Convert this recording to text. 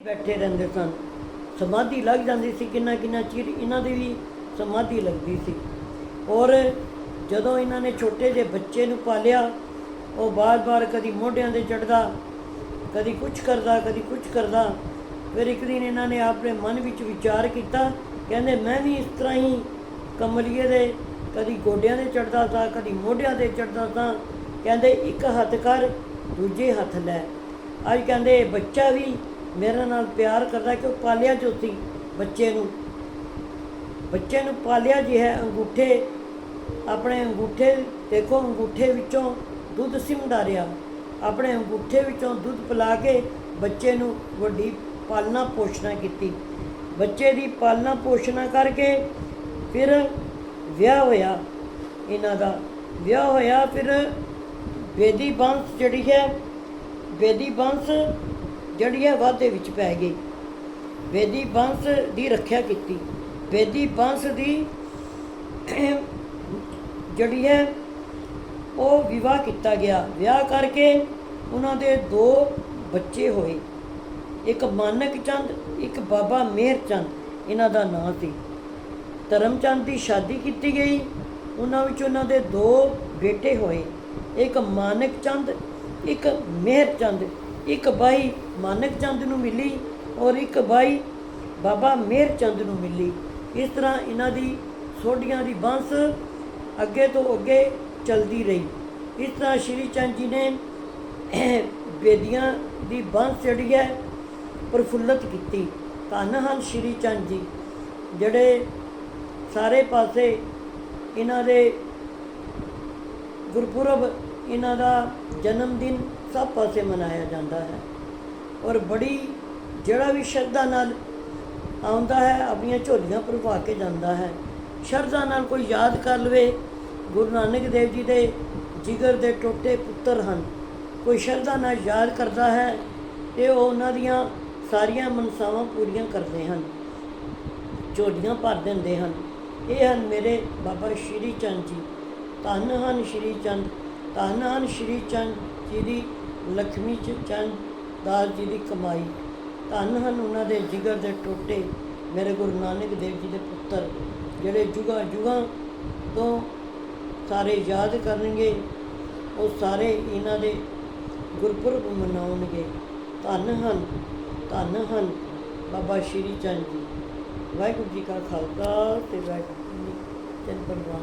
ਬੈਠੇ ਰਹਿੰਦੇ ਸਨ। ਸਮਾਧੀ ਲੱਗ ਜਾਂਦੀ ਸੀ ਕਿੰਨਾ ਕਿੰਨਾ ਚਿਰ, ਇਹਨਾਂ ਦੀ ਵੀ ਸਮਾਧੀ ਲੱਗਦੀ ਸੀ। ਔਰ ਜਦੋਂ ਇਹਨਾਂ ਨੇ ਛੋਟੇ ਜਿਹੇ ਬੱਚੇ ਨੂੰ ਪਾਲਿਆ, ਉਹ ਬਾਰ-ਬਾਰ ਕਦੀ ਮੋਢਿਆਂ ਤੇ ਚੜਦਾ ਕਦੀ ਕੁਝ ਕਰਦਾ, ਕਦੀ ਕੁਝ ਕਰਦਾ। ਫਿਰ ਇੱਕ ਦਿਨ ਇਹਨਾਂ ਨੇ ਆਪਣੇ ਮਨ ਵਿੱਚ ਵਿਚਾਰ ਕੀਤਾ, ਕਹਿੰਦੇ, ਮੈਂ ਵੀ ਇਸ ਤਰ੍ਹਾਂ ਹੀ ਕਮਲੀਏ ਦੇ ਕਦੀ ਗੋਡਿਆਂ ਤੇ ਚੜਦਾ ਸਾਂ, ਕਦੀ ਮੋਢਿਆਂ ਤੇ ਚੜਦਾ ਸਾਂ। ਕਹਿੰਦੇ, ਇੱਕ ਹੱਥ ਕਰ, ਦੂਜੇ ਹੱਥ ਲੈ। ਅੱਜ ਕਹਿੰਦੇ ਬੱਚਾ ਵੀ ਮੇਰੇ ਨਾਲ ਪਿਆਰ ਕਰਦਾ ਕਿ ਉਹ ਪਾਲਿਆ ਜੋਤੀ ਬੱਚੇ ਨੂੰ। ਬੱਚੇ ਨੂੰ ਪਾਲਿਆ ਜੀ ਹੈ ਅੰਗੂਠੇ। ਆਪਣੇ ਅੰਗੂਠੇ, ਦੇਖੋ ਅੰਗੂਠੇ ਵਿੱਚੋਂ ਦੁੱਧ ਸਿਮਦਾ ਰਿਹਾ। ਆਪਣੇ ਅੰਗੂਠੇ ਵਿੱਚੋਂ ਦੁੱਧ ਪਿਲਾ ਕੇ ਬੱਚੇ ਨੂੰ ਵੱਡੀ ਪਾਲਣਾ ਪੋਸ਼ਣਾ ਕੀਤੀ। ਬੱਚੇ ਦੀ ਪਾਲਣਾ ਪੋਸ਼ਣਾ ਕਰਕੇ ਫਿਰ ਵਿਆਹ ਹੋਇਆ ਇਹਨਾਂ ਦਾ। ਵਿਆਹ ਹੋਇਆ ਫਿਰ ਬੇਦੀ ਬੰਸ ਜਿਹੜੀ ਹੈ, ਬੇਦੀ ਬੰਸ ਜਿਹੜੀ ਹੈ ਵਾਧੇ ਵਿੱਚ ਪੈ ਗਈ। ਬੇਦੀ ਬੰਸ ਦੀ ਰੱਖਿਆ ਕੀਤੀ। ਬੇਦੀ ਬੰਸ ਦੀ ਜਿਹੜੀ ਹੈ ਉਹ ਵਿਵਾਹ ਕੀਤਾ ਗਿਆ। ਵਿਆਹ ਕਰਕੇ ਉਹਨਾਂ ਦੇ ਦੋ ਬੱਚੇ ਹੋਏ। ਇੱਕ ਮਾਨਕ ਚੰਦ, ਇੱਕ ਬਾਬਾ ਮਿਹਰ ਚੰਦ, ਇਹਨਾਂ ਦਾ ਨਾਂ ਸੀ। ਧਰਮਚੰਦ ਦੀ ਸ਼ਾਦੀ ਕੀਤੀ ਗਈ। ਉਹਨਾਂ ਵਿੱਚ ਉਹਨਾਂ ਦੇ ਦੋ ਬੇਟੇ ਹੋਏ। ਇੱਕ ਮਾਨਕ ਚੰਦ, ਇੱਕ ਮਿਹਰ ਚੰਦ। ਇੱਕ ਬਾਈ ਮਾਨਕ ਚੰਦ ਨੂੰ ਮਿਲੀ ਔਰ ਇੱਕ ਬਾਈ ਬਾਬਾ ਮਿਹਰ ਚੰਦ ਨੂੰ ਮਿਲੀ। ਇਸ ਤਰ੍ਹਾਂ ਇਹਨਾਂ ਦੀ ਸੋਢੀਆਂ ਦੀ ਬੰਸ ਅੱਗੇ ਤੋਂ ਅੱਗੇ ਚਲਦੀ ਰਹੀ। ਇਸ ਤਰ੍ਹਾਂ ਸ਼੍ਰੀ ਚੰਦ ਜੀ ਨੇ ਬੇਦੀਆਂ ਦੀ ਬੰਸ ਜਿਹੜੀ ਹੈ ਪ੍ਰਫੁੱਲਤ ਕੀਤੀ। ਧੰਨ ਹਨ ਸ਼੍ਰੀ ਚੰਦ ਜੀ, ਜਿਹੜੇ ਸਾਰੇ ਪਾਸੇ ਇਹਨਾਂ ਦੇ ਗੁਰਪੁਰਬ ਇਹਨਾਂ ਦਾ ਜਨਮ ਦਿਨ ਸਭ ਪਾਸੇ ਮਨਾਇਆ ਜਾਂਦਾ ਹੈ। ਔਰ ਬੜੀ, ਜਿਹੜਾ ਵੀ ਸ਼ਰਧਾ ਨਾਲ ਆਉਂਦਾ ਹੈ, ਆਪਣੀਆਂ ਝੋਲੀਆਂ ਭਰਵਾ ਕੇ ਜਾਂਦਾ ਹੈ। ਸ਼ਰਧਾ ਨਾਲ ਕੋਈ ਯਾਦ ਕਰ ਲਵੇ, ਗੁਰੂ ਨਾਨਕ ਦੇਵ ਜੀ ਦੇ ਜਿਗਰ ਦੇ ਟੋਟੇ ਪੁੱਤਰ ਹਨ। ਕੋਈ ਸ਼ਰਧਾ ਨਾਲ ਯਾਦ ਕਰਦਾ ਹੈ ਤੇ ਉਹ ਉਹਨਾਂ ਦੀਆਂ ਸਾਰੀਆਂ ਮਨਸਾਵਾਂ ਪੂਰੀਆਂ ਕਰਦੇ ਹਨ, ਝੋਲੀਆਂ ਭਰ ਦਿੰਦੇ ਹਨ। ਇਹ ਹਨ ਮੇਰੇ ਬਾਬਾ ਸ਼੍ਰੀ ਚੰਦ ਜੀ। ਧੰਨ ਹਨ ਸ਼੍ਰੀ ਚੰਦ। ਧੰਨ ਹਨ ਸ਼੍ਰੀ ਚੰਦ ਜੀ ਦੀ ਲక్ష్ਮੀ ਚ ਚੰਦ ਦਾਸ ਜੀ ਦੀ ਕਮਾਈ। ਧੰਨ ਹਨ ਉਹਨਾਂ ਦੇ ਜਿਗਰ ਦੇ ਟੋਟੇ ਮੇਰੇ ਗੁਰੂ ਨਾਨਕ ਦੇਵ ਜੀ ਦੇ ਪੁੱਤਰ, ਜਿਹੜੇ ਜੁਗਾ ਜੁਗਾ ਤੋਂ ਸਾਰੇ ਯਾਦ ਕਰਨਗੇ, ਉਹ ਸਾਰੇ ਇਹਨਾਂ ਦੇ ਗੁਰਪੁਰਬ ਮਨਾਉਣਗੇ। ਧੰਨ ਹਨ ਧੰਨ ਹਨ ਬਾਬਾ ਸ਼੍ਰੀ ਚੰਦ ਜੀ। ਵਾਹਿਗੁਰੂ ਜੀ ਕਾ ਖਾਲਸਾ ਤੇ ਵਾਹਿਗੁਰੂ ਜੀ ਕੀ ਫਤਿਹ।